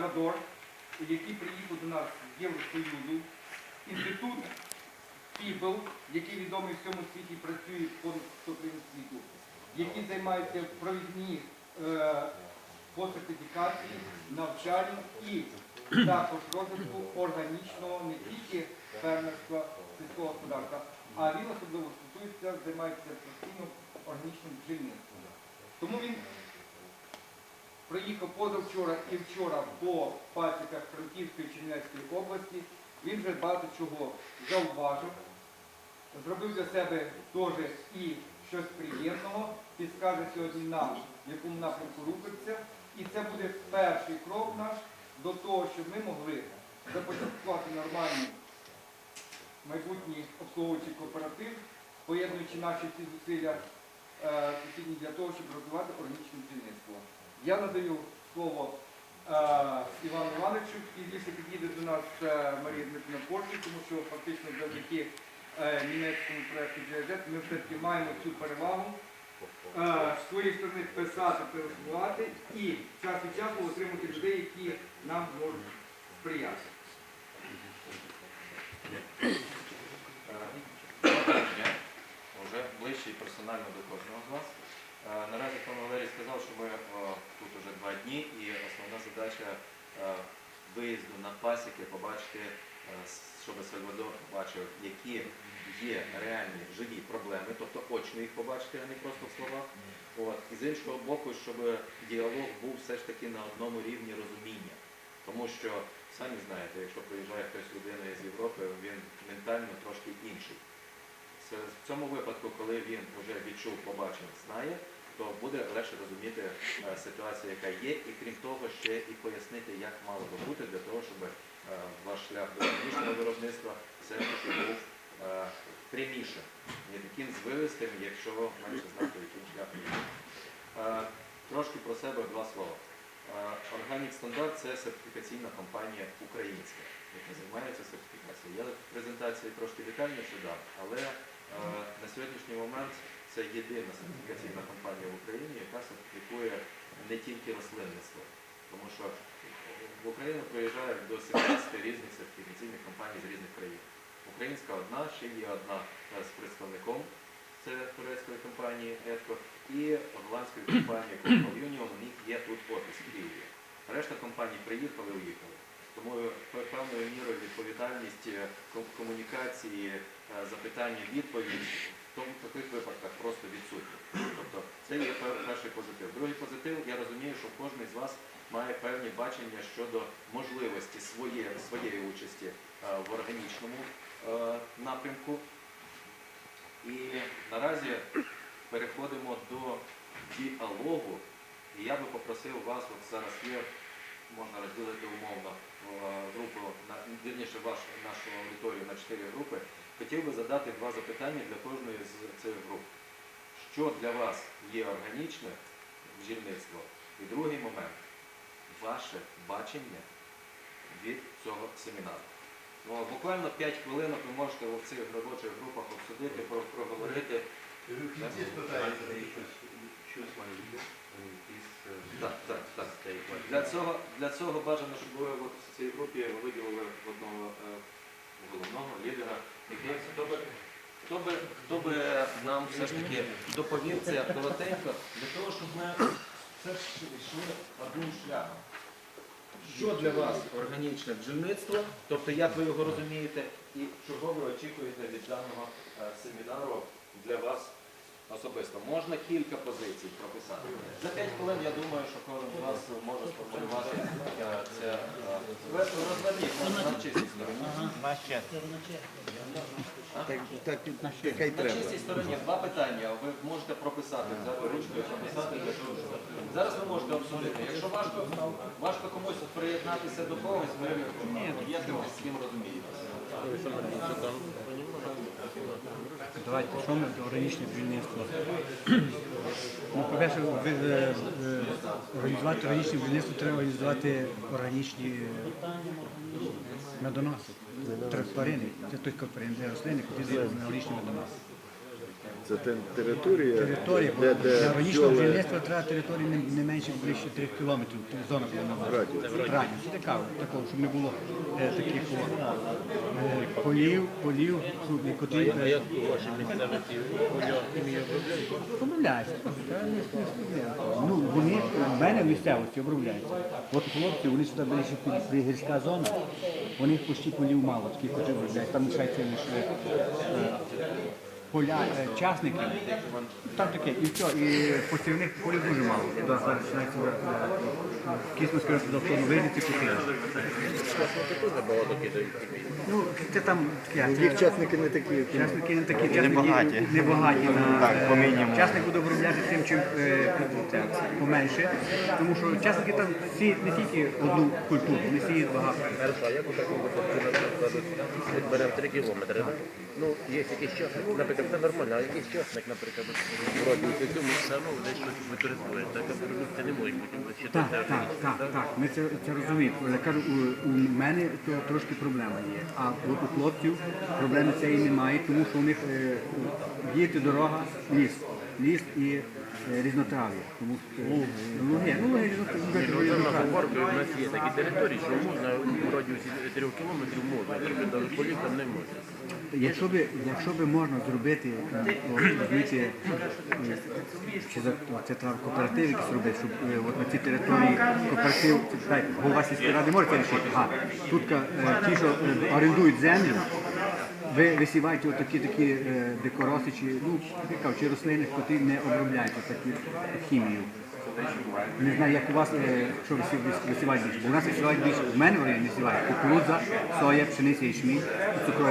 Сальвадор, який приїхав до нас з Євросоюзу, інститут Пібл, який відомий в всьому світі працює понад 100 країн світу, які займаються провідні е, по сертифікації, і також розвитку органічного не тільки фермерства сільського господарства, а він особливо стосується, займається постійно органічним бджільництвом. Тому він приїхав позавчора і вчора по пасіках Франківської Чернівецької області. Він вже багато чого зауважив, зробив для себе теж і щось приємного, підскаже сьогодні нам, в якому напрямку рухатися. І це буде перший крок наш до того, щоб ми могли започаткувати нормальний майбутній обслуговуючий кооператив, поєднуючи наші всі зусилля е, для того, щоб розвивати органічне бджільництво. Я надаю слово е, Івану Івановичу, пізніше підійде до нас е, Марія Дмитрівна Порчик, тому що фактично завдяки е, німецькому проєкту GIZ ми все-таки маємо цю перевагу е, з своєї сторони писати, телефонувати і час від часу отримати людей, які нам можуть сприяти. Вже ближче і персонально до кожного з вас. Е, Наразі пан Валерій сказав, що ми тут вже два дні і основна задача е, виїзду на пасіки побачити, е, щоб Сальвадор побачив, які є реальні живі проблеми, тобто очно їх побачити, а не просто в словах. От. І з іншого боку, щоб діалог був все ж таки на одному рівні розуміння. Тому що, самі знаєте, якщо приїжджає хтось людина з Європи, він ментально трошки інший. В цьому випадку, коли він вже відчув, побачив, знає, то буде легше розуміти е, ситуацію, яка є, і крім того, ще і пояснити, як мало би бути для того, щоб е, ваш шлях до органічного виробництва все ж таки був е, прямішим, не таким звивистим, якщо менше знати, яким шляхом. Е, Трошки про себе два слова. Органік стандарт це сертифікаційна компанія українська, яка займається сертифікацією. Я презентації трошки детальніше дам, але на сьогоднішній момент це єдина сертифікаційна компанія в Україні, яка сертифікує не тільки рослинництво, тому що в Україну приїжджає до 17 різних сертифікаційних компаній з різних країн. Українська одна, ще є одна е, з представником, це турецької компанії Етко, і голландської компанії Union, у них є тут офіс в Києві. Решта компаній приїхали, уїхали. Тому певною мірою відповідальність е, комунікації, е, запитання, відповідь в таких випадках просто відсутні. Тобто це є перший позитив. Другий позитив, я розумію, що кожен з вас має певні бачення щодо можливості своє- своєї участі е, в органічному напрямку. І наразі переходимо до діалогу. І я би попросив вас, от зараз є, можна розділити умовно е, групу, вірніше ваш, нашу аудиторію на чотири групи. Хотів би задати два запитання для кожної з цих груп. Що для вас є органічне бджільництво? І другий момент ваше бачення від цього семінару. Ну, буквально 5 хвилин ви можете в цих робочих групах обсудити, про- проговорити. Так, так, так. Для цього, для цього бажано, щоб ви от в цій групі виділили одного е, головного лідера, який хто би, хто би, хто би нам все ж таки доповів це коротенько, для того, щоб ми все ж йшли одним шляхом. Що для вас органічне бджільництво, тобто як ви його розумієте, і чого ви очікуєте від даного е, семінару для вас особисто? Можна кілька позицій прописати. За 5 хвилин я думаю, що кожен з вас може сформулювати е, це. е, може, на чистій стороні. На чистій стороні два питання. Ви можете прописати, взяти ручку і прописати для того, щоб... Зараз ви можете обсудити. Якщо важко, важко комусь приєднатися до когось, ми об'єднуємося з ким розумієте. Давайте, що ми органічне будівництво? Ну, по-перше, е, е, організувати органічне будівництво треба організувати органічні медоноси. Тр- Це той тварини, де рослини, дають органічні медоноси. Це територія, Територія, бо де, де для органічного бджоли бджільництва треба території не, не менше ближче 3 кілометрів, зона повинна Радіус. Радіус. Це така, такого, щоб не було е, таких о, е, полів, полів, щоб не котрі е, обробляються. Це не- не проблема. Ну, вони в мене в місцевості обробляються. От хлопці, вони сюди ближче під- при зона, у них почти полів мало, такі котрі обробляють. Там лишається лише е, поля е. Там таке, і все, і посівних полів дуже мало. Туди зараз починається е, кісно скажу, до того виріти купили. Ну, це там таке. Ну, це- їх часники не такі. як. Часники не такі, часники багаті. не багаті на Так, по мінімуму. часник буде обробляти тим, чим е, це, поменше, тому що часники там сіють не тільки одну культуру, вони сіють багато. Хорошо, а як у такому випадку, наприклад, беремо 3 кілометри, да? ну, є якийсь часник, наприклад, це нормально, а якийсь часник, наприклад, от, вроді у цьому все одно десь щось використовує, така продукція не може бути Так, так, так, так. Ми це, це розуміємо. Я кажу, у, у мене то трошки проблема є. А от у хлопців проблеми цієї немає, тому що у них е, діти дорога, ліс. Ліс і різнотрав'я. Тому що, е, луги, ну, луги, різнотрав'я. Ну, у нас є такі території, що можна у радіусі 3 кілометрів можна, тільки полів там не можна. Якщо би, якщо би можна зробити, е, о, е, чи за це треба кооператив якийсь робити, щоб е, от на цій території кооператив, так, голова сільської ради може це рішити. А тут е, ті, що е, орендують землю, ви висіваєте отакі такі е, дикороси, чи, ну, чи рослини, котрі не обробляють такі хімію. Не знаю, як у вас, е, що висівають більше. У нас висівають більше. В мене в районі висівають кукурудза, соя, пшениця, ячмінь, цукрові